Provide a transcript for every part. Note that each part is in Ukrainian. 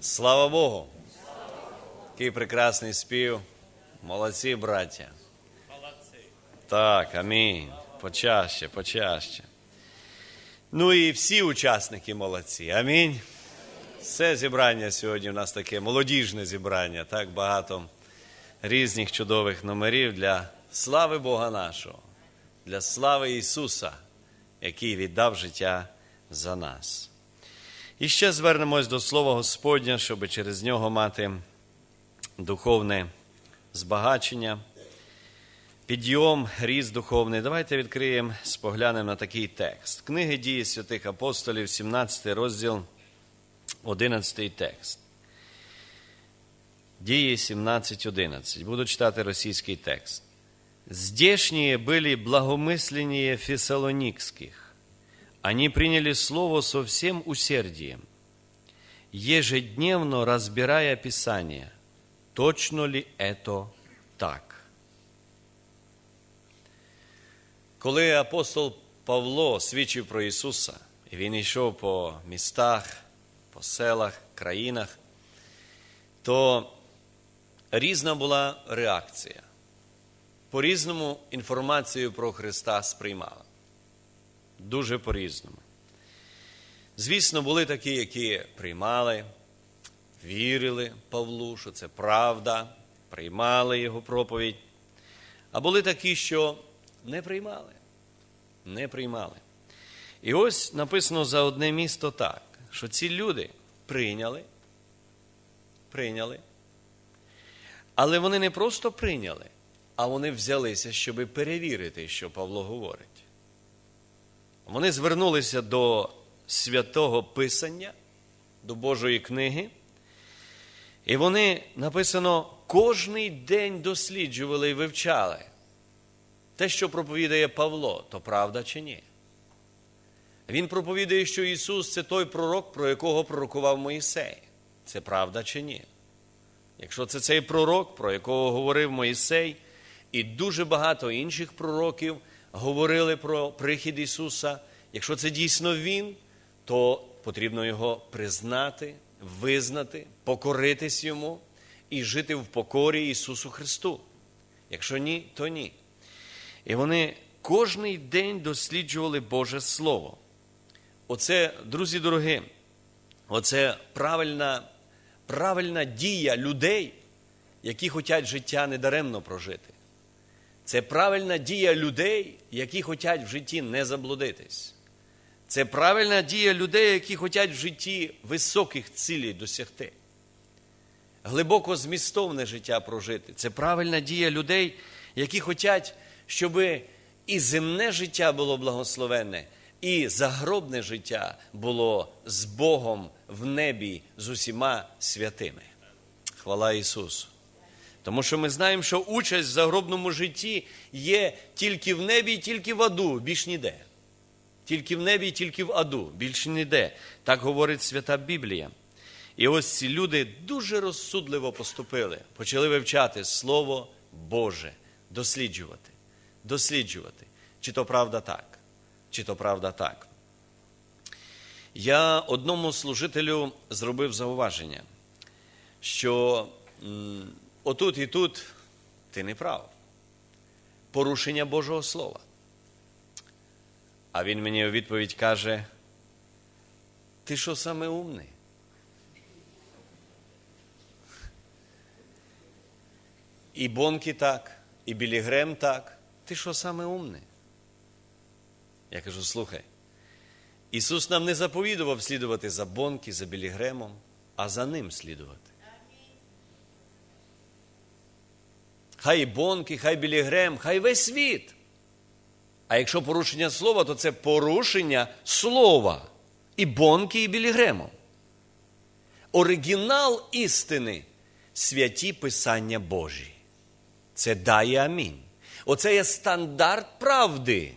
Слава Богу! Який прекрасний спів. Молодці, браття. Так, амінь. Почаще, почаще. Ну і всі учасники молодці. Амінь. Все зібрання сьогодні у нас таке молодіжне зібрання, так багато різних чудових номерів для слави Бога нашого, для слави Ісуса, який віддав життя за нас. І ще звернемось до Слова Господня, щоб через нього мати духовне збагачення, підйом, ріст духовний. Давайте відкриємо, споглянемо на такий текст. Книги дії святих апостолів, 17 розділ, 11 текст. Дії 17.11. Буду читати російський текст. «Здешние были благомысленнее фессалоникских. Они приняли слово со всем усердием, ежедневно разбирая Писание, точно ли это так. Коли апостол Павло свідчив про Ісуса, і він йшов по містах, по селах, країнах, то різна була реакція. По-різному інформацію про Христа сприймала. Дуже по-різному. Звісно, були такі, які приймали, вірили Павлу, що це правда, приймали його проповідь. А були такі, що не приймали. Не приймали. І ось написано за одне місто так, що ці люди прийняли, прийняли, але вони не просто прийняли, а вони взялися, щоб перевірити, що Павло говорить. Вони звернулися до святого Писання, до Божої книги, і вони написано кожний день досліджували і вивчали. Те, що проповідає Павло, то правда чи ні? Він проповідає, що Ісус це той пророк, про якого пророкував Моїсей. Це правда чи ні? Якщо це цей пророк, про якого говорив Моїсей, і дуже багато інших пророків говорили про прихід Ісуса, якщо це дійсно Він, то потрібно його признати, визнати, покоритись йому і жити в покорі Ісусу Христу. Якщо ні, то ні. І вони кожний день досліджували Боже Слово. Оце, друзі дорогі, оце правильна, правильна дія людей, які хочуть життя недаремно прожити. Це правильна дія людей, які хочуть в житті не заблудитись. Це правильна дія людей, які хочуть в житті високих цілей досягти. Глибоко змістовне життя прожити. Це правильна дія людей, які хочуть, щоб і земне життя було благословенне, і загробне життя було з Богом в небі з усіма святими. Хвала Ісусу! Тому що ми знаємо, що участь в загробному житті є тільки в небі і тільки в аду, більш ніде. Тільки в небі і тільки в аду, більш ніде. Так говорить Свята Біблія. І ось ці люди дуже розсудливо поступили, почали вивчати Слово Боже, досліджувати, досліджувати, чи то правда так, чи то правда так. Я одному служителю зробив зауваження, що отут і тут ти не прав. Порушення Божого Слова. А він мені у відповідь каже: ти що саме умний? І Бонки так, і Білі Грем так. Ти що саме умний? Я кажу: слухай, Ісус нам не заповідував слідувати за Бонки, за Білі Гремом, а за ним слідувати. Хай Бонки, хай Білі Грем, хай весь світ. А якщо порушення слова, то це порушення слова і Бонки, і Білі. Оригінал істини святі Писання Божі. Це дає амінь. Оце є стандарт правди.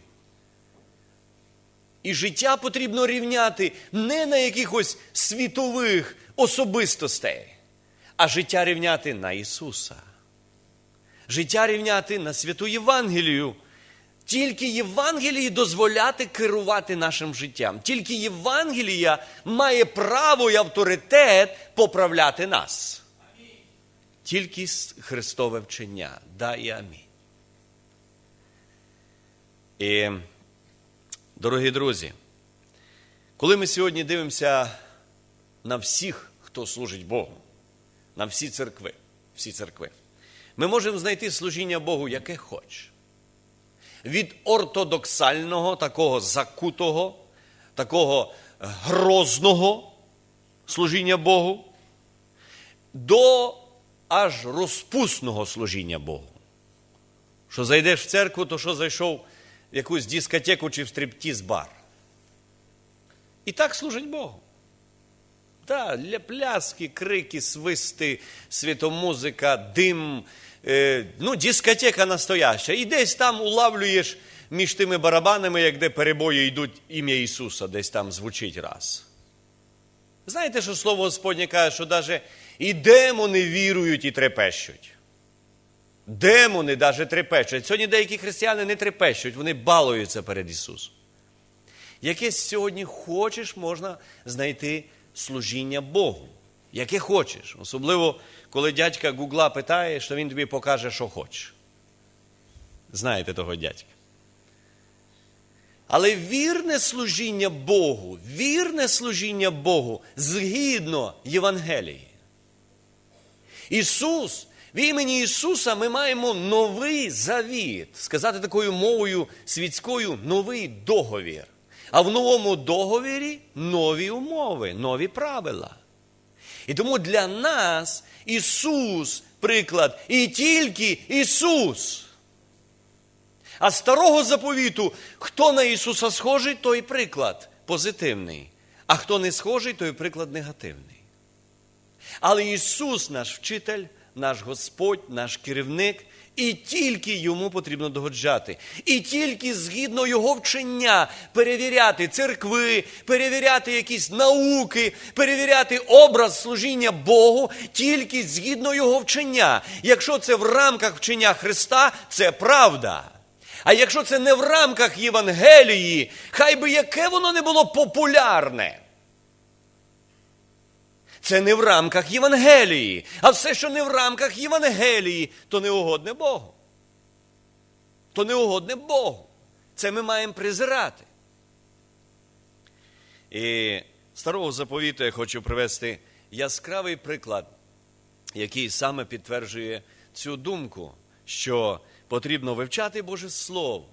І життя потрібно рівняти не на якихось світових особистостей, а життя рівняти на Ісуса. Життя рівняти на святу Євангелію, Тільки Євангелії дозволяти керувати нашим життям. Тільки Євангелія має право і авторитет поправляти нас. Тільки Христове вчення. Да і амінь. І, дорогі друзі, коли ми сьогодні дивимося на всіх, хто служить Богу, на всі церкви, всі церкви, ми можемо знайти служіння Богу, яке хоч. Від ортодоксального, такого закутого, такого грозного служіння Богу, до аж розпусного служіння Богу. Що зайдеш в церкву, то що зайшов в якусь дискотеку чи в стриптіз-бар. І так служить Богу. Так, для пляски, крики, свисти, світомузика, дим, е, ну, дискотека настояща. І десь там улавлюєш між тими барабанами, як де перебої йдуть ім'я Ісуса, десь там звучить раз. Знаєте, що Слово Господнє каже, що навіть і демони вірують і трепещуть. Демони навіть трепещуть. Сьогодні деякі християни не трепещуть, вони балуються перед Ісусом. Яке сьогодні хочеш, можна знайти служіння Богу. Яке хочеш. Особливо, коли дядька Гугла питає, що він тобі покаже, що хочеш. Знаєте того дядька. Але вірне служіння Богу, вірне служіння Богу згідно Євангелії. Ісус, в імені Ісуса ми маємо новий завіт, сказати такою мовою світською новий договір. А в новому договірі нові умови, нові правила. І тому для нас Ісус приклад і тільки Ісус. А старого заповіту, хто на Ісуса схожий, той приклад позитивний. А хто не схожий, той приклад негативний. Але Ісус наш вчитель, наш Господь, наш керівник, і тільки йому потрібно догоджати. І тільки згідно Його вчення перевіряти церкви, перевіряти якісь науки, перевіряти образ служіння Богу, тільки згідно Його вчення. Якщо це в рамках вчення Христа, це правда. А якщо це не в рамках Євангелії, хай би яке воно не було популярне. Це не в рамках Євангелії. А все, що не в рамках Євангелії, то не угодне Богу. То не угодне Богу. Це ми маємо презирати. І старого заповіту я хочу привести яскравий приклад, який саме підтверджує цю думку, що потрібно вивчати Боже Слово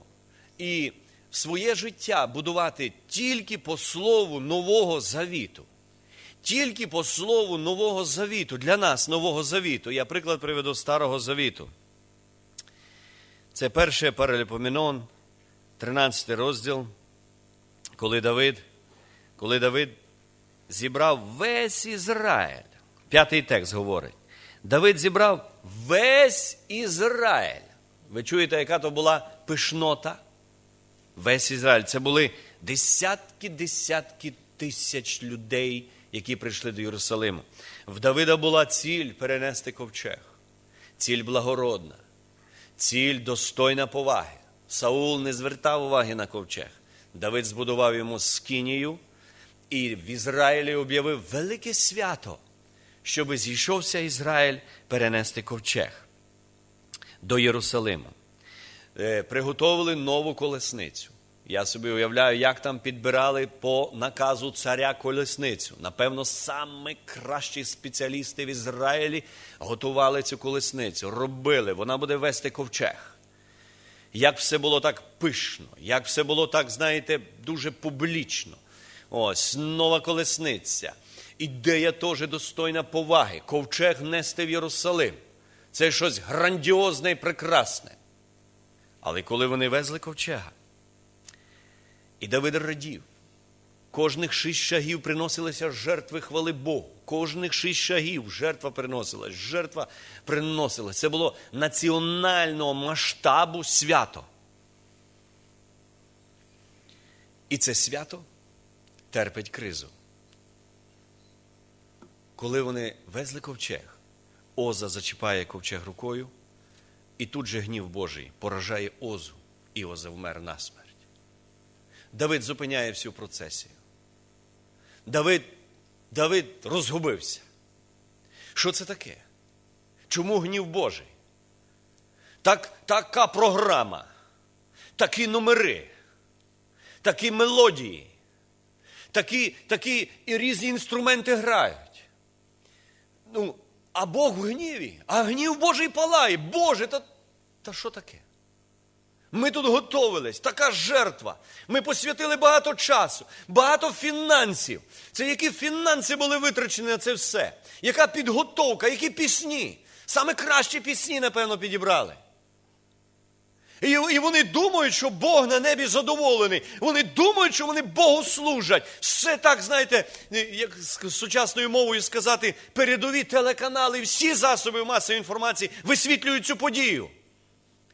і своє життя будувати тільки по слову Нового Завіту. Тільки по слову Нового Завіту, для нас Нового Завіту. Я приклад приведу Старого Завіту. Це перше Параліпоменон, 13 розділ, коли Давид, коли Давид зібрав весь Ізраїль. П'ятий текст говорить. Давид зібрав весь Ізраїль. Ви чуєте, яка то була пишнота? Весь Ізраїль. Це були десятки, десятки тисяч людей, які прийшли до Єрусалиму. В Давида була ціль перенести ковчег, ціль благородна, ціль достойна поваги. Саул не звертав уваги на ковчег. Давид збудував йому скинію і в Ізраїлі об'явив велике свято, щоби зійшовся Ізраїль перенести ковчег до Єрусалиму. Е, Приготовили нову колесницю. Я собі уявляю, як там підбирали по наказу царя колесницю. Напевно, саме кращі спеціалісти в Ізраїлі готували цю колесницю, робили, вона буде вести ковчег. Як все було так пишно, як все було так, знаєте, дуже публічно. Ось нова колесниця. Ідея теж достойна поваги. Ковчег нести в Єрусалим. Це щось грандіозне і прекрасне. Але коли вони везли ковчега, і Давид радів, кожних шість шагів приносилися жертви хвали Богу. Кожних шість шагів жертва приносилась, жертва приносилась. Це було національного масштабу свято. І це свято терпить кризу. Коли вони везли ковчег, Оза зачіпає ковчег рукою, і тут же гнів Божий поражає Озу. Іоза вмер насмерть. Давид зупиняє всю процесію. Давид, Давид розгубився. Що це таке? Чому гнів Божий? Так, така програма, такі номери, такі мелодії, такі, такі і різні інструменти грають. Ну, а Бог в гніві, а гнів Божий палає. Боже, та, та що таке? Ми тут готовились, така жертва. Ми посвятили багато часу, багато фінансів. Це які фінанси були витрачені на це все? Яка підготовка, які пісні? Саме кращі пісні, напевно, підібрали. І, і вони думають, що Бог на небі задоволений. Вони думають, що вони Богу служать. Все так, знаєте, як з сучасною мовою сказати, передові телеканали, всі засоби масової інформації висвітлюють цю подію.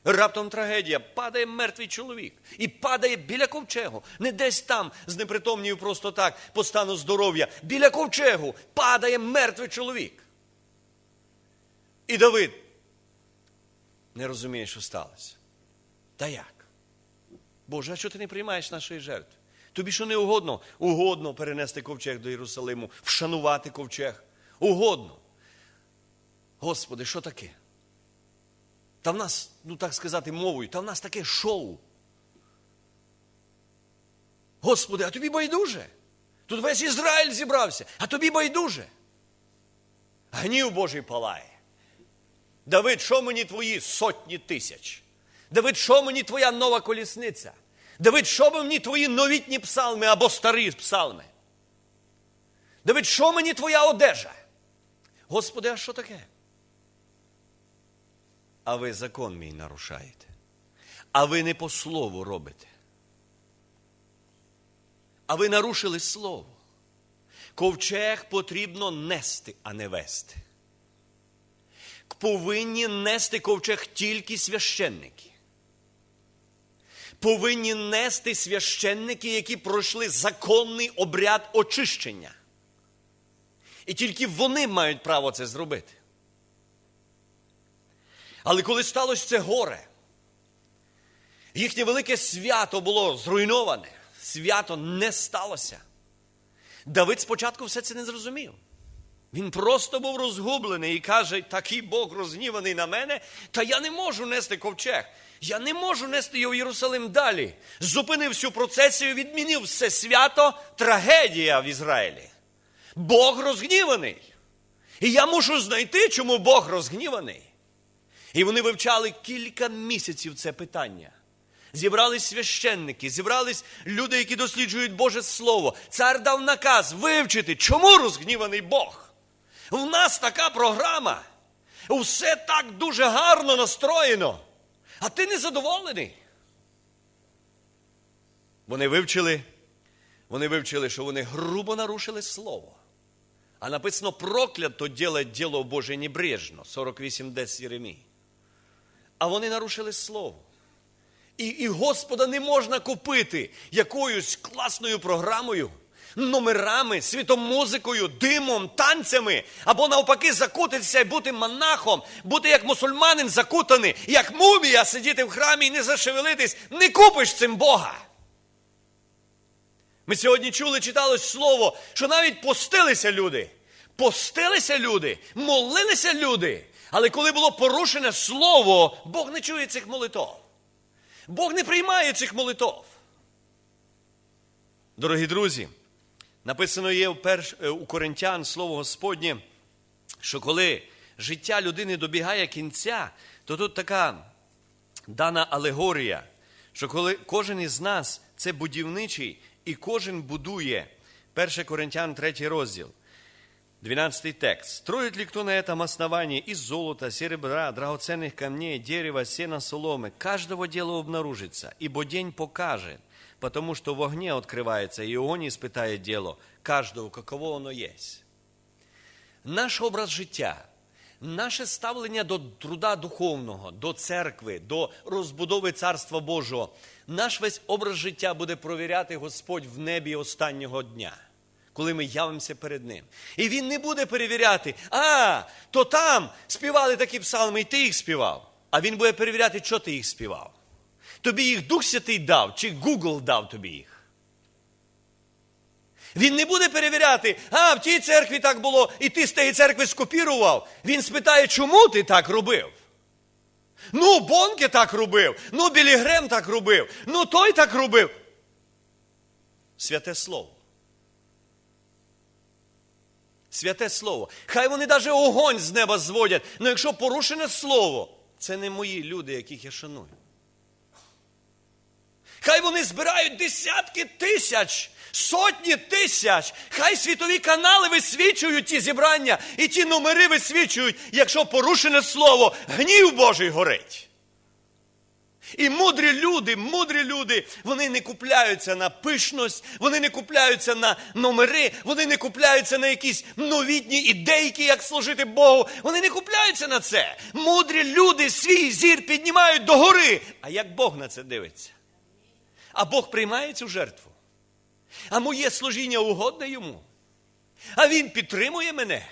Раптом трагедія, падає мертвий чоловік і падає біля ковчегу. Не десь там, з непритомнію просто так, по стану здоров'я. Біля ковчегу падає мертвий чоловік. І Давид не розуміє, що сталося. Та як? Боже, а що ти не приймаєш нашої жертви? Тобі що не угодно? Угодно перенести ковчег до Єрусалиму, вшанувати ковчег. Угодно. Господи, що таке? Та в нас, ну так сказати, мовою, та в нас таке шоу. Господи, а тобі байдуже? Тут весь Ізраїль зібрався, а тобі байдуже. Гнів Божий палає. Давид, що мені твої сотні тисяч? Давид, що мені твоя нова колісниця? Давид, що мені твої новітні псалми або старі псалми? Давид, що мені твоя одежа? Господи, а що таке? А ви закон мій нарушаєте. А ви не по слову робите. А ви нарушили слово. Ковчег потрібно нести, а не вести. Повинні нести ковчег тільки священники. Повинні нести священники, які пройшли законний обряд очищення. І тільки вони мають право це зробити. Але коли сталося це горе, їхнє велике свято було зруйноване, свято не сталося. Давид спочатку все це не зрозумів. Він просто був розгублений і каже: такий Бог розгніваний на мене, та я не можу нести ковчег. Я не можу нести його в Єрусалим далі. Зупинив всю процесію, відмінив все свято, трагедія в Ізраїлі. Бог розгніваний. І я мушу знайти, чому Бог розгніваний. І вони вивчали кілька місяців це питання. Зібрались священники, зібрались люди, які досліджують Боже Слово. Цар дав наказ вивчити, чому розгніваний Бог. У нас така програма. Усе так дуже гарно настроєно. А ти не задоволений. Вони вивчили, вони вивчили, що вони грубо нарушили слово. А написано проклято ділать діло Боже небрежно, 48 десь Єремій. А вони нарушили слово. І, і Господа не можна купити якоюсь класною програмою, номерами, світомузикою, димом, танцями, або навпаки, закутитися і бути монахом, бути як мусульманин закутаний, як мумія, сидіти в храмі і не зашевелитись, не купиш цим Бога. Ми сьогодні чули, читали слово, що навіть постилися люди. Постилися люди, молилися люди. Але коли було порушене слово, Бог не чує цих молитв. Бог не приймає цих молитв. Дорогі друзі, написано є у, перш, у Коринтян слово Господнє, що коли життя людини добігає кінця, то тут така дана алегорія, що коли кожен із нас це будівничий і кожен будує. 1 Коринтян, 3 розділ. 12 текст. «Строит ли кто на этом основании из золота, серебра, драгоценных камней, дерева, сена, соломы? Каждого дела обнаружится, ибо день покажет, потому что в огне открывается, и огонь испытает дело каждого, каково оно есть». Наш образ життя, наше ставлення до труда духовного, до церкви, до розбудови Царства Божого, наш весь образ життя буде провіряти Господь в небі останнього дня коли ми явимося перед Ним. І Він не буде перевіряти, а, то там співали такі псалми, і ти їх співав. А Він буде перевіряти, що ти їх співав. Тобі їх Дух Святий дав, чи Google дав тобі їх? Він не буде перевіряти, а в тій церкві так було, і ти з тієї церкви скопірував. Він спитає, чому ти так робив? Ну, Бонке так робив, ну Білі Грем так робив, ну той так робив. Святе Слово. Святе Слово. Хай вони навіть огонь з неба зводять. але якщо порушене слово, це не мої люди, яких я шаную. Хай вони збирають десятки тисяч, сотні тисяч. Хай світові канали висвічують ті зібрання і ті номери висвічують, якщо порушене слово, гнів Божий горить. І мудрі люди, мудрі люди, вони не купляються на пишність, вони не купляються на номери, вони не купляються на якісь новітні ідейки, як служити Богу. Вони не купляються на це. Мудрі люди свій зір піднімають догори. А як Бог на це дивиться? А Бог приймає цю жертву. А моє служіння угодне йому. А Він підтримує мене.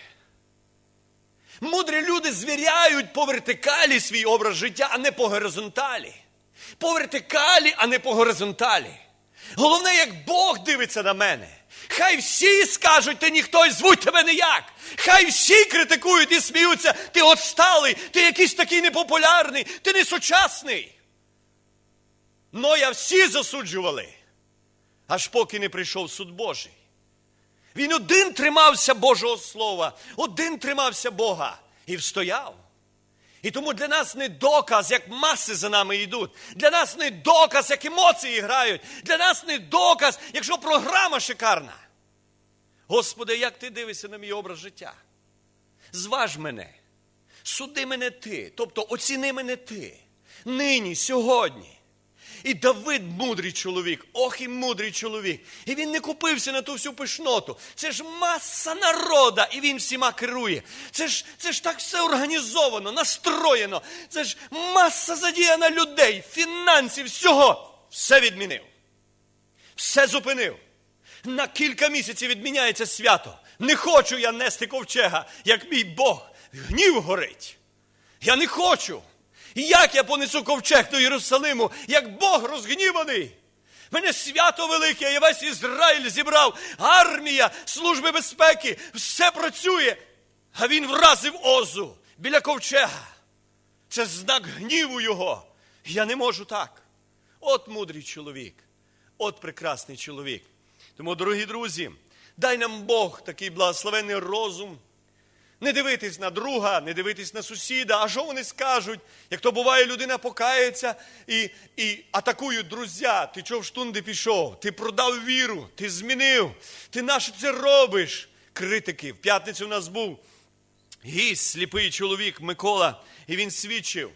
Мудрі люди звіряють по вертикалі свій образ життя, а не по горизонталі. По вертикалі, а не по горизонталі. Головне, як Бог дивиться на мене. Хай всі скажуть, ти ніхто і звуть тебе ніяк. Хай всі критикують і сміються. Ти отсталий, ти якийсь такий непопулярний, ти не сучасний. Ноя всі засуджували, аж поки не прийшов суд Божий. Він один тримався Божого Слова, один тримався Бога і встояв. І тому для нас не доказ, як маси за нами йдуть. Для нас не доказ, як емоції грають. Для нас не доказ, якщо програма шикарна. Господи, як ти дивишся на мій образ життя? Зваж мене, суди мене ти, тобто оціни мене ти. Нині, сьогодні. І Давид мудрий чоловік, ох і мудрий чоловік. І він не купився на ту всю пишноту. Це ж маса народа, і він всіма керує. Це ж, це ж так все організовано, настроєно. Це ж маса задіяна людей, фінансів, всього. Все відмінив. Все зупинив. На кілька місяців відміняється свято. Не хочу я нести ковчега, як мій Бог. Гнів горить. Я не хочу. Як я понесу ковчег до Єрусалиму, як Бог розгніваний? Мене свято велике, я весь Ізраїль зібрав, армія, служби безпеки, все працює. А він вразив озу біля ковчега. Це знак гніву його. Я не можу так. От мудрий чоловік, от прекрасний чоловік. Тому, дорогі друзі, дай нам Бог такий благословенний розум. Не дивитись на друга, не дивитись на сусіда. А що вони скажуть? Як то буває, людина покається і і атакують друзі. Ти чого в штунди пішов? Ти продав віру, ти змінив, ти наше це робиш. Критики. В п'ятницю у нас був гість, сліпий чоловік Микола, і він свідчив.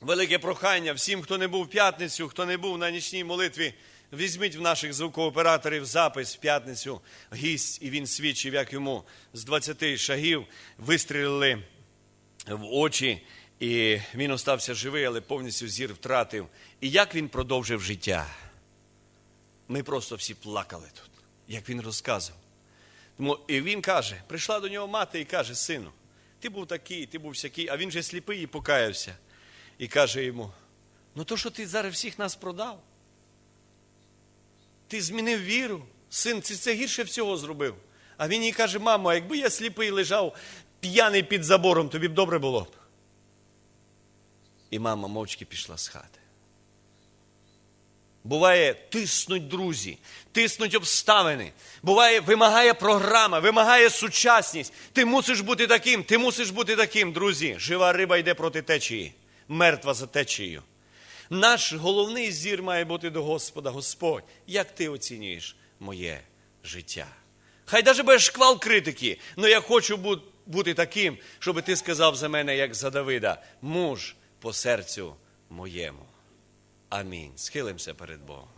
Велике прохання всім, хто не був в п'ятницю, хто не був на нічній молитві. Візьміть в наших звукооператорів запис в п'ятницю гість, і він свідчив, як йому з 20 шагів вистрілили в очі, і він остався живий, але повністю зір втратив. І як він продовжив життя? Ми просто всі плакали тут, як він розказував. Тому і він каже: прийшла до нього мати і каже: сину, ти був такий, ти був сякий, а він же сліпий і покаявся. І каже йому: ну то, що ти зараз всіх нас продав? Ти змінив віру, син, ти це гірше всього зробив. А він їй каже, мамо, якби я сліпий лежав п'яний під забором, тобі б добре було б. І мама мовчки пішла з хати. Буває, тиснуть друзі, тиснуть обставини. Буває, вимагає програма, вимагає сучасність. Ти мусиш бути таким, ти мусиш бути таким, друзі. Жива риба йде проти течії, мертва за течією. Наш головний зір має бути до Господа, Господь, як ти оцінюєш моє життя? Хай даже буде шквал критики, але я хочу бути таким, щоб ти сказав за мене, як за Давида, муж по серцю моєму. Амінь. Схилимося перед Богом.